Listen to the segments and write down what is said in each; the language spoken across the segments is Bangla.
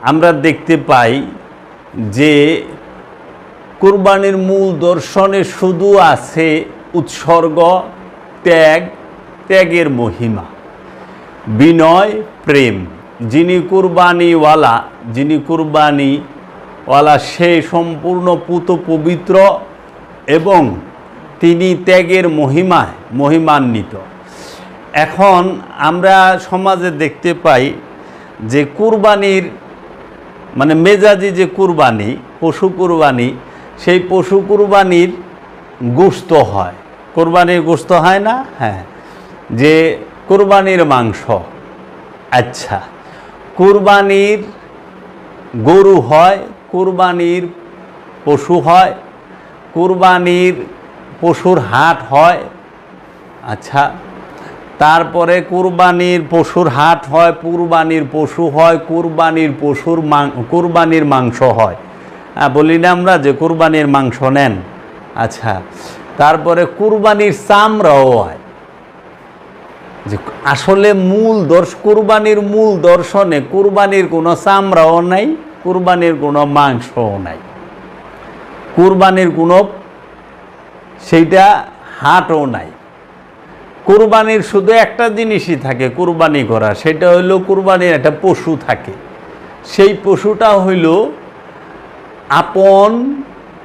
আমরা দেখতে পাই যে কুরবানির মূল দর্শনে শুধু আছে উৎসর্গ, ত্যাগ, ত্যাগের মহিমা, বিনয়, প্রেম। যিনি কুরবানিওয়ালা যিনি কুরবানিওয়ালা, সে সম্পূর্ণ পুত পবিত্র এবং তিনি ত্যাগের মহিমায় মহিমান্বিত। এখন আমরা সমাজে দেখতে পাই যে কুরবানির মানে মেজাজি যে কুরবানি, পশু কুরবানি, সেই পশু কুরবানির গোস্ত হয়। কোরবানির গোস্ত হয় না? হ্যাঁ। যে কুরবানির মাংস। আচ্ছা। কুরবানির গরু হয়, কুরবানির পশু হয়, কুরবানির পশুর হাট হয়। আচ্ছা। তারপরে কুরবানির পশুর হাট হয় কুরবানির পশু হয় কুরবানির পশুর কুরবানির মাংস হয়। হ্যাঁ, বলি না আমরা যে কুরবানির মাংস নেন। আচ্ছা তারপরে কুরবানির চামড়াও হয়। যে আসলে মূল দর্শ কুরবানির মূল দর্শনে কুরবানির কোনো চামড়াও নাই কুরবানির কোনো মাংসও নাই। কুরবানির কোনো সেইটা হাটও নাই। কুরবানির শুধু একটা জিনিসই থাকে, কুরবানি করা। সেটা হইল কুরবানির একটা পশু থাকে। সেই পশুটা হইল আপন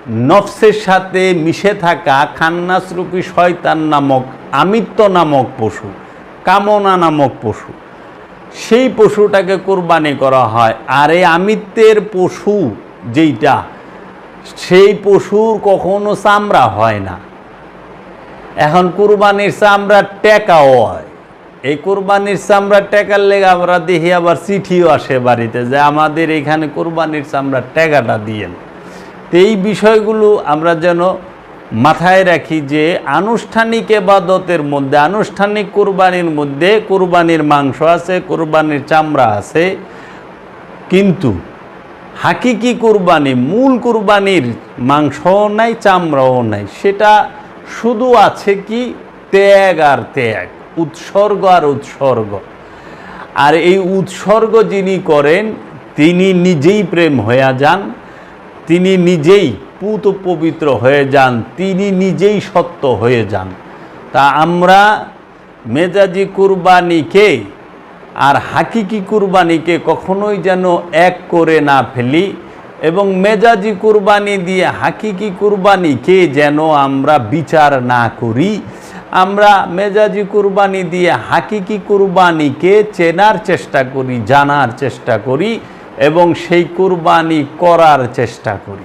নফসের সাথে মিশে থাকা খান্নাসরূপী শয়তান নামক আমিত্ব নামক পশু, কামনা নামক পশু। সেই পশুটাকে কোরবানি করা হয়। আর এই আমিত্বের পশু যেইটা, সেই পশুর কখনো চামড়া হয় না। এখন কুরবানির চামড়া টেকাও হয়। এই কুরবানির চামড়া টেকার লেগে আমরা দেখি আবার চিঠিও আসে বাড়িতে যে আমাদের এখানে কুরবানির চামড়া টেকাটা দিয়েন তো এই বিষয়গুলো আমরা যেন মাথায় রাখি যে আনুষ্ঠানিক এবাদতের মধ্যে, আনুষ্ঠানিক কুরবানির মধ্যে কুরবানির মাংস আছে, কুরবানির চামড়া আছে। কিন্তু হাকিকি কুরবানি, মূল কুরবানির মাংসও নাই, চামড়াও নাই, সেটা শুধু আছে কি ত্যাগ আর ত্যাগ, উৎসর্গ আর উৎসর্গ। আর এই উৎসর্গ যিনি করেন, তিনি নিজেই প্রেম হয়ে যান, তিনি নিজেই পুত পবিত্র হয়ে যান, তিনি নিজেই সত্য হয়ে যান। তা আমরা মেজাজি কুরবানিকে আর হাকিকি কুরবানিকে কখনোই যেন এক করে না ফেলি। এবং মেজাজি কুরবানি দিয়ে হাকিকি কুরবানিকে যেন আমরা বিচার না করি? আমরা মেজাজি কুরবানি দিয়ে হাকিকি কুরবানিকে চেনার চেষ্টা করি, জানার চেষ্টা করি এবং সেই কুরবানি করার চেষ্টা করি।